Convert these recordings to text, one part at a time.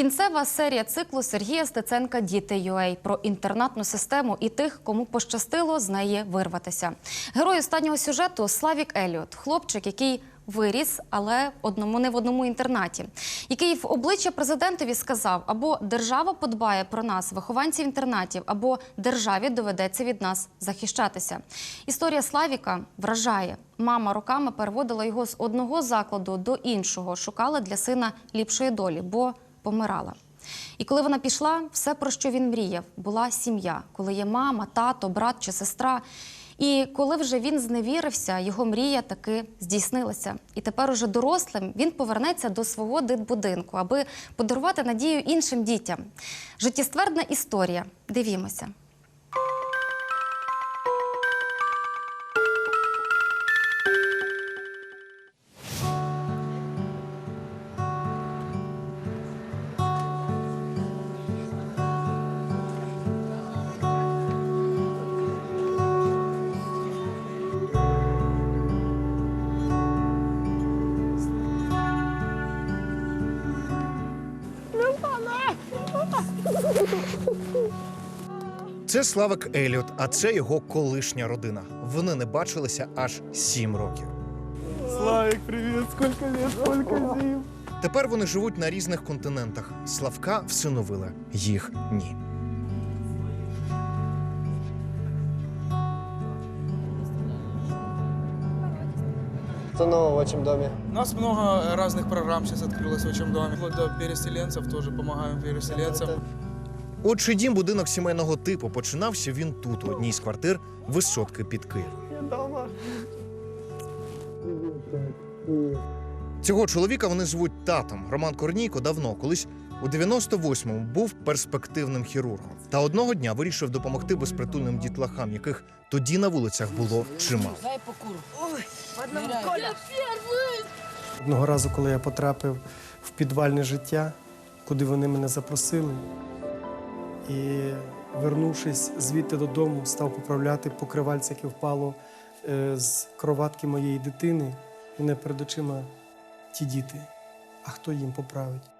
Кінцева серія циклу Сергія Стеценка Діти ЮЕЙ про інтернатну систему і тих, кому пощастило з неї вирватися. Герой останнього сюжету Славік Еліот, хлопчик, який виріс, але одному не в одному інтернаті, який в обличчя президентові сказав: або держава подбає про нас, вихованців інтернатів, або державі доведеться від нас захищатися. Історія Славіка вражає. Мама роками переводила його з одного закладу до іншого, шукала для сина ліпшої долі, бо помирала. І коли вона пішла, все, про що він мріяв, була сім'я, коли є мама, тато, брат чи сестра. І коли вже він зневірився, його мрія таки здійснилася. І тепер, уже дорослим, він повернеться до свого дитбудинку, аби подарувати надію іншим дітям. Життєствердна історія. Дивімося. Це Славик Еліот, а це його колишня родина. Вони не бачилися аж сім років. Славик, привет! Сколько лет, сколько зим! Тепер вони живуть на різних континентах. Славка всиновили, їх ні. Что нового в отчим доме? У нас много разных программ сейчас открылось в этом доме. Вплоть до переселенцев тоже помогаем переселенцам. Отже, дім будинок сімейного типу починався він тут, у одній з квартир висотки під Києвом. Цього чоловіка вони звуть татом. Роман Корнійко давно, колись у 98-му був перспективним хірургом. Та одного дня вирішив допомогти безпритульним дітлахам, яких тоді на вулицях було чимало. Одного разу, коли я потрапив в підвальне життя, куди вони мене запросили, і вернувшись звідти додому, став поправляти покривальце, яке впало е, з кроватки моєї дитини. У мене перед очима ті діти. А хто їм поправить?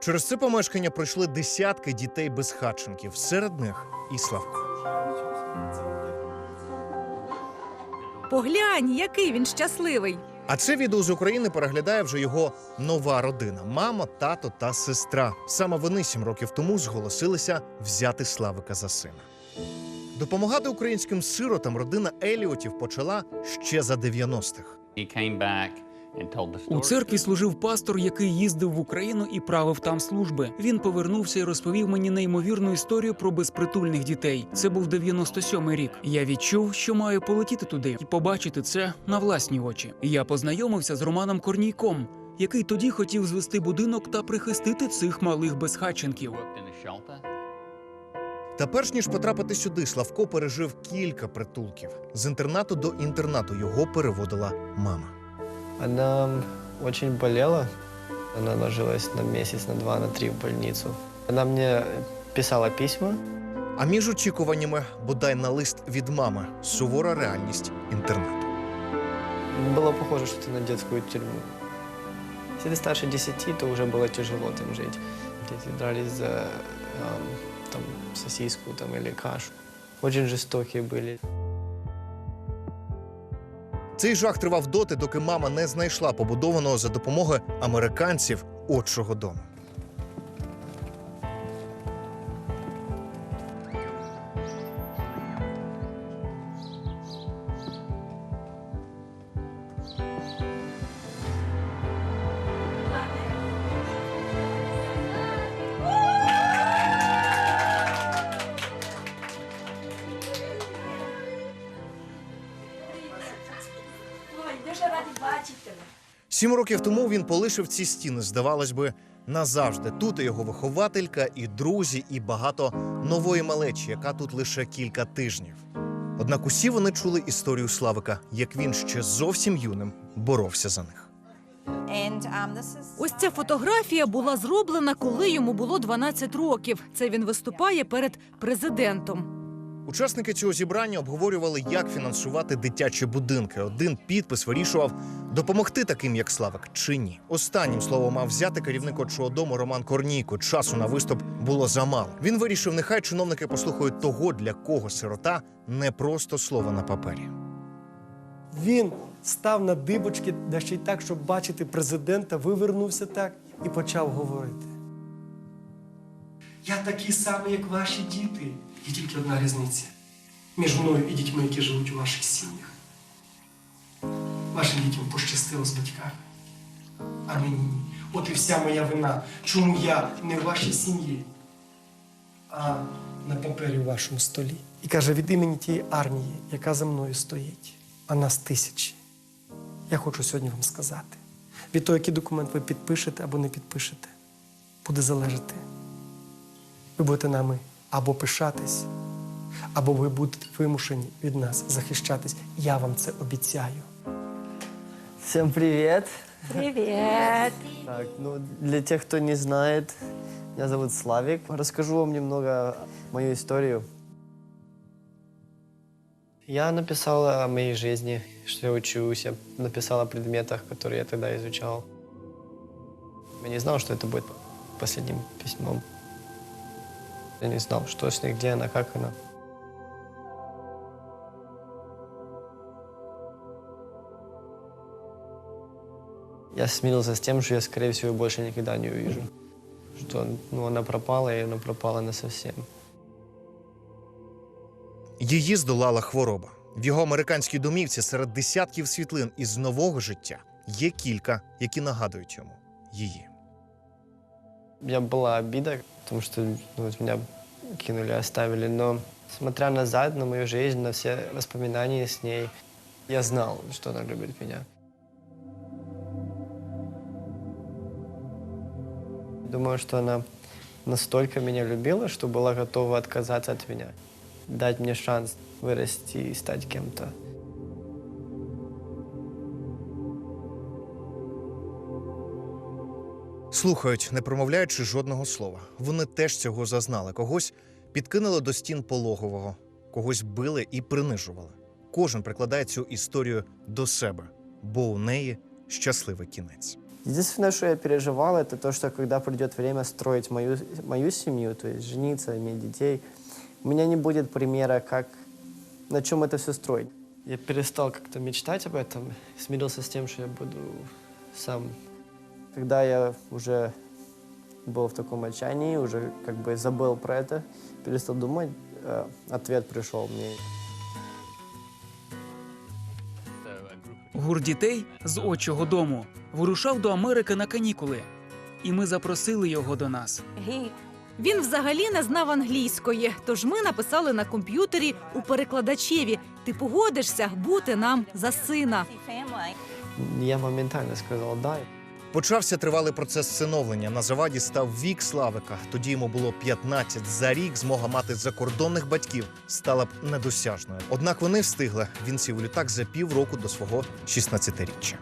Через це помешкання пройшли десятки дітей безхатченків, серед них і Славко. Поглянь, який він щасливий. А це відео з України переглядає вже його нова родина: мама, тато та сестра. Саме вони сім років тому зголосилися взяти Славика за сина. Допомагати українським сиротам родина Еліотів почала ще за 90-х. У церкві служив пастор, який їздив в Україну і правив там служби. Він повернувся і розповів мені неймовірну історію про безпритульних дітей. Це був 97-й рік. Я відчув, що маю полетіти туди і побачити це на власні очі. Я познайомився з Романом Корнійком, який тоді хотів звести будинок та прихистити цих малих безхатченків. Та перш ніж потрапити сюди, Славко пережив кілька притулків. З інтернату до інтернату його переводила мама. Она очень болела. Она ложилась на месяц, на два, на три в больницу. Она мне писала письма. А між очікуваннями бодай на лист від мами сувора реальність інтернату. Было похоже что-то на детскую тюрьму. Если ты старше 10, то уже было тяжело там жить. Дети дрались за эм, там, сосиску там, или кашу. Очень жестокие были. Цей жах тривав доти, доки мама не знайшла побудованого за допомогою американців отчого дому. Сім років тому він полишив ці стіни, здавалось би, назавжди. Тут і його вихователька, і друзі, і багато нової малечі, яка тут лише кілька тижнів. Однак усі вони чули історію Славика, як він ще зовсім юним боровся за них. Ось ця фотографія була зроблена, коли йому було 12 років. Це він виступає перед президентом. Учасники цього зібрання обговорювали, як фінансувати дитячі будинки. Один підпис вирішував допомогти таким, як Славик, чи ні. Останнім слово мав взяти керівник отчого дому Роман Корнійко. Часу на виступ було замало. Він вирішив, нехай чиновники послухають того, для кого сирота не просто слово на папері. Він став на дибочки, да ще й так, щоб бачити президента, вивернувся так і почав говорити. Я такий самий, як ваші діти. Є тільки одна різниця між мною і дітьми, які живуть у ваших сім'ях. Вашим дітям пощастило з батьками, а мені ні. От і вся моя вина. Чому я не в вашій сім'ї, а на папері у вашому столі. І каже, від імені тієї армії, яка за мною стоїть, а нас тисячі. Я хочу сьогодні вам сказати: від того, який документ ви підпишете або не підпишете, буде залежати. Ви будете нами або пишатись, або ви будете вимушені від нас захищатись. Я вам це обіцяю. Всем привет! Привіт! Так, ну, для тех, кто не знает, меня зовут Славик. Расскажу вам немного мою историю. Я написал о моей жизни, что я учусь, я написал о предметах, которые я тогда изучал. Я не знал, что это будет последним письмом. Я не знал, что с ней, где она, как она. Я смирился с тем, что я, скорее всего, больше никогда не увижу. Что ну, она пропала, и она пропала насовсем. Її здолала хвороба. В його американській домівці серед десятків світлин із нового життя є кілька, які нагадують йому її. Меня была обида, потому что ну, вот меня кинули, оставили. Но смотря назад на мою жизнь, на все воспоминания с ней, я знал, что она любит меня. Думаю, что она настолько меня любила, что была готова отказаться от меня, дать мне шанс вырасти и стать кем-то. Слухають, не промовляючи жодного слова. Вони теж цього зазнали. Когось підкинули до стін пологового, когось били і принижували. Кожен прикладає цю історію до себе, бо у неї щасливий кінець. Единственное, что я переживал, это то, что когда придет время строить мою, мою семью, то есть жениться, иметь детей, у меня не будет примера, как, на чем это все строить. Я перестал как-то мечтать об этом, смирился с тем, что я буду сам. Когда я уже был в таком отчаянии, уже как бы забыл про это, перестал думать, э, ответ пришел мне. Гур дітей з отчого дому вирушав до Америки на канікули, і ми запросили його до нас. Він взагалі не знав англійської, тож ми написали на комп'ютері у перекладачеві: ти погодишся бути нам за сина. Я моментально сказал «да». Почався тривалий процес всиновлення. На заваді став вік Славика. Тоді йому було 15. За рік змога мати закордонних батьків стала б недосяжною. Однак вони встигли. Він сів у літак за півроку до свого 16-річчя.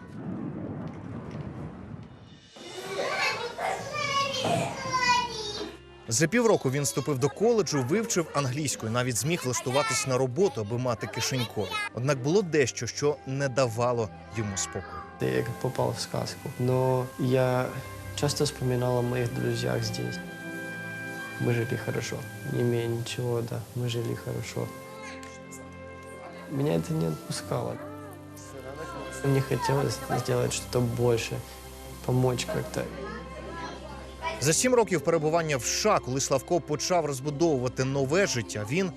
За півроку він вступив до коледжу, вивчив англійську навіть зміг влаштуватись на роботу, аби мати кишенькові. Однак було дещо, що не давало йому спокою Я как попал в сказку. Но я часто вспоминал о моих друзьях здесь. Мы жили хорошо. Не имея ничего, да, мы жили хорошо. Меня это не отпускало. Мне хотелось сделать что-то больше, помочь как-то. За сім років перебування в США, коли Славко почав розбудовувати нове життя, він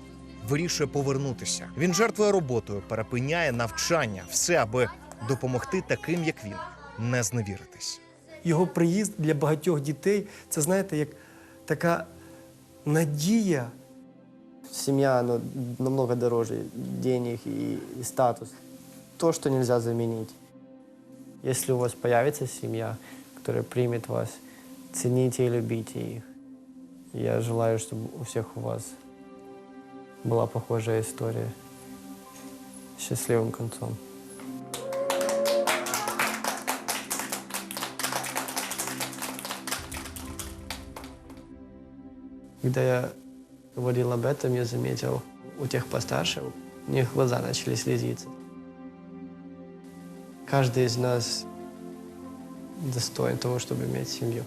вирішує повернутися. Він жертвує роботою, перепиняє навчання, все аби допомогти таким, як він, не зневіритись. Його приїзд для багатьох дітей це, знаєте, як така надія. Семья, оно намного дороже денег и, и статус. То, что нельзя заменить. Если у вас появится семья, которая примет вас, цените и любите их. Я желаю, чтобы у всех у вас была похожая история с счастливым концом. Когда я говорил об этом, я заметил У тех постарше, у них глаза начали слезиться. Каждый из нас достоин того, чтобы иметь семью.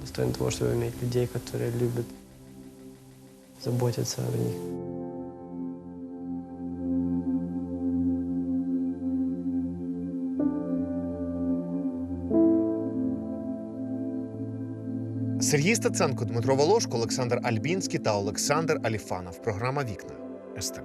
Достоин того, чтобы иметь людей, которые любят заботиться о них. Сергій Стеценко, Дмитро Волошко, Олександр Альбінський та Олександр Аліфанов. Програма Вікна СТБ.